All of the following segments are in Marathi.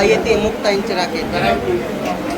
येते मुक्ताईंची राखे.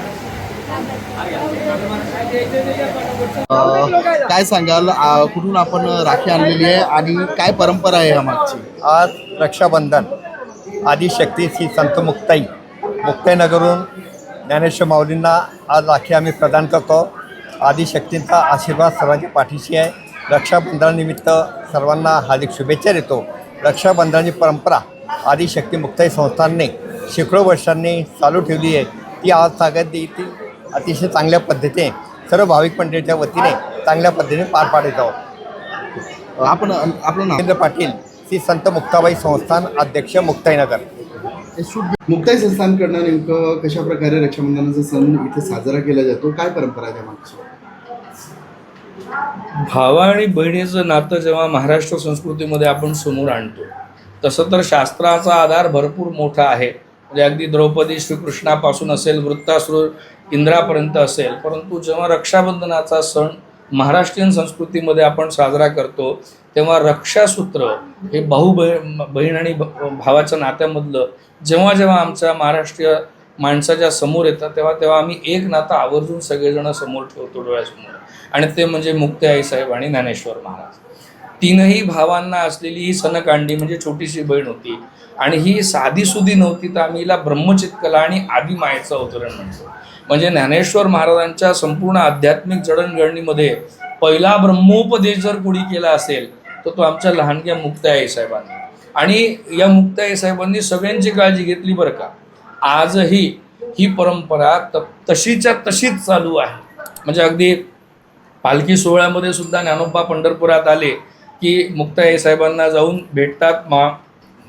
काय सांगाल? कुठून आपण राखी आणलेली आहे आणि काय परंपरा आहे ह्या मागची? आज रक्षाबंधन आदिशक्ती श्री संत मुक्ताई. मुक्ताईनगरून ज्ञानेश्वर माऊलींना आज राखी आम्ही प्रदान करतो. आदिशक्तींचा आशीर्वाद सर्वांच्या पाठीशी आहे. रक्षाबंधनानिमित्त सर्वांना हार्दिक शुभेच्छा देतो. रक्षाबंधनाची परंपरा आदिशक्ती मुक्ताई संस्थांनी शेकडो वर्षांनी चालू ठेवली आहे. ती आज सांगत ती अतिशय चांगल्या पद्धतीने सर्व भाविक मंडळीच्या वतीने चांगल्या पद्धतीने पार पाडत आहोत. आपण आपलं नाव? राजेंद्र पाटील श्री संत मुक्ताबाई संस्थान अध्यक्ष मुक्ताईनगर. मुक्ताई संस्थानकडनं नेमकं कशा प्रकारे रक्षाबंधनाचा सण इथे साजरा केला जातो? काय परंपरा आहे त्या मागची? भावा आणि बहिणीचं नातं जेव्हा महाराष्ट्र संस्कृतीमध्ये आपण समोर आणतो तसं तर शास्त्राचा आधार भरपूर मोठा आहे. म्हणजे अगदी द्रौपदी श्रीकृष्णापासून असेल वृत्तासुर इंद्रापर्यंत असेल परंतु जेव्हा रक्षाबंधनाचा सण महाराष्ट्रीयन संस्कृतीमध्ये आपण साजरा करतो तेव्हा रक्षासूत्र हे भाऊ बही बहीण आणि भ- भावाच्या नात्यामधलं जेव्हा जेव्हा आमच्या महाराष्ट्रीय माणसाच्या समोर येतं तेव्हा तेव्हा आम्ही एक नातं आवर्जून सगळेजण समोर ठेवतो डोळ्यासमोर. आणि ते म्हणजे मुक्ते आईसाहेब आणि ज्ञानेश्वर महाराज. तीनही भावांना असलेली ही सनकांडी म्हणजे छोटीशी बहीण होती. आणि ही साधीसुधी नव्हती तर आम्ही हिला ब्रह्मचितकला आणि आदिमायेचं अवतरण म्हणतो. म्हणजे ज्ञानेश्वर महाराजांच्या संपूर्ण आध्यात्मिक जडणघडणीमध्ये पहिला ब्रह्मोपदेश जर कुणी केला असेल तर तो आमच्या लहानग्या मुक्ताई साहेबांनी. आणि या मुक्ताई साहेबांनी सगळ्यांची काळजी घेतली बरं का. आजही ही परंपरा त तशीच्या तशीच चालू आहे. म्हणजे अगदी पालखी सोहळ्यामध्ये सुद्धा ज्ञानोबा पंढरपुरात आले की मुक्ताई साहेबांना जाऊन भेटतात. मा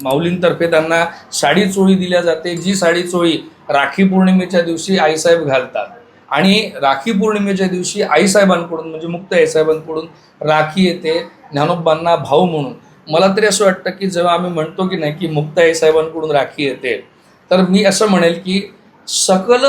माऊलींतर्फे त्यांना साडी चोळी दिल्या जाते. जी साडी चोळी राखी पौर्णिमेच्या दिवशी आईसाहेब घालतात आणि राखी पौर्णिमेच्या दिवशी आईसाहेबांकडून म्हणजे मुक्त आईसाहेबांकडून राखी येते. ज्ञानोबांना भाऊ म्हणून. मला तरी असं वाटतं की जेव्हा आम्ही म्हणतो की नाही की मुक्त आईसाहेबांकडून राखी येते तर मी असं म्हणेल की सकल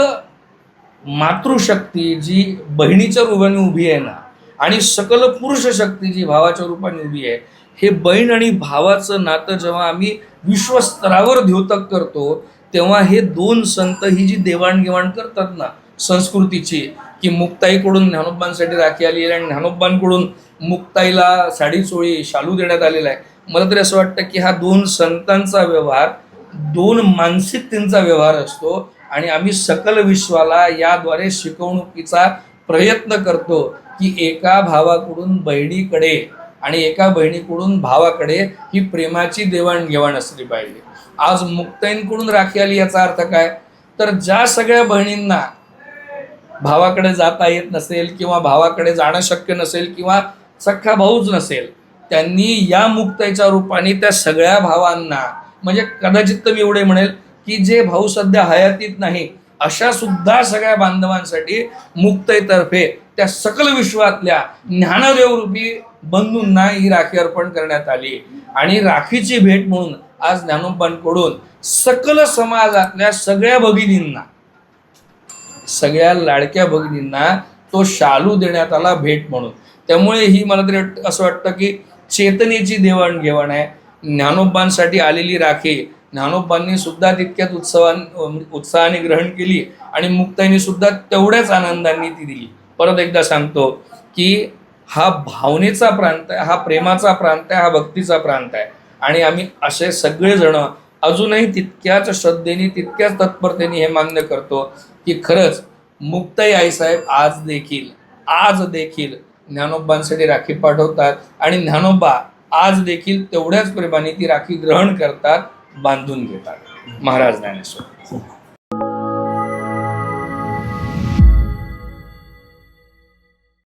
मातृशक्ती जी बहिणीच्या रूपाने उभी आहे ना आणि सकल पुरुष शक्ती जी भावाच्या रूपाने उभी आहे हे बहीण आणि भावाचं नातं जेव्हा आम्ही विश्वस्तरावर द्योतक करतो तेव्हा हे दोन संत ही जी देवाणघेवाण करतात ना संस्कृतीची की मुक्ताईकडून ज्ञानोबांसाठी राखी आली आहे आणि ज्ञानोबांकडून मुक्ताईला साडी चोळी शालू देण्यात आलेला आहे. मला तरी असं वाटतं की हा दोन संतांचा व्यवहार दोन मानसिकतेंचा व्यवहार असतो आणि आम्ही सकल विश्वाला याद्वारे शिकवणुकीचा प्रयत्न करतो की एका भावाकडून बहिणीकडे आणि एका बहिणीकडून भावाकडे ही प्रेमाची देवाणघेवाण असली पाहिजे. आज मुक्ताईंकडून राखी आली याचा अर्थ काय? तर ज्या सगळ्या बहिणींना भावाकडे जाता येत नसेल किंवा भावाकडे जाणं शक्य नसेल किंवा सख्खा भाऊच नसेल त्यांनी या मुक्ताईच्या रूपाने त्या सगळ्या भावांना म्हणजे कदाचित तर मी एवढे म्हणेल की जे भाऊ सध्या हयातीत नाही अशा सुद्धा सगळ्या बांधवांसाठी मुक्ततर्फे त्या सकल विश्वातल्या ज्ञानदेवरूपी बंधूंना ही राखी अर्पण करण्यात आली. आणि राखीची भेट म्हणून आज ज्ञानोबांकडून सकल समाजातल्या सगळ्या भगिनींना सगळ्या लाडक्या भगिनींना तो शालू देण्यात आला भेट म्हणून. त्यामुळे ही मला तरी वाटतं- असं वाटतं की चेतनेची देवाणघेवाण आहे. ज्ञानोबांसाठी आलेली राखी ज्ञानोबांनी सुद्धा तितक्याच उत्सवान उत्साहाने ग्रहण केली आणि मुक्ताईने सुद्धा तेवढ्याच आनंदाने ती दिली. परत एकदा सांगतो की हा भावनेचा प्रांत आहे हा प्रेमाचा प्रांत आहे हा भक्तीचा प्रांत आहे. आणि आम्ही असे सगळेजण अजूनही तितक्याच श्रद्धेने तितक्याच तत्परतेने हे मान्य करतो की खरंच मुक्ताई आईसाहेब आज देखील आज देखील ज्ञानोबांसाठी राखी पाठवतात आणि ज्ञानोबा आज देखील तेवढ्याच प्रेमाने ती राखी ग्रहण करतात बांधून घेतात. महाराज ज्ञानेश्वर.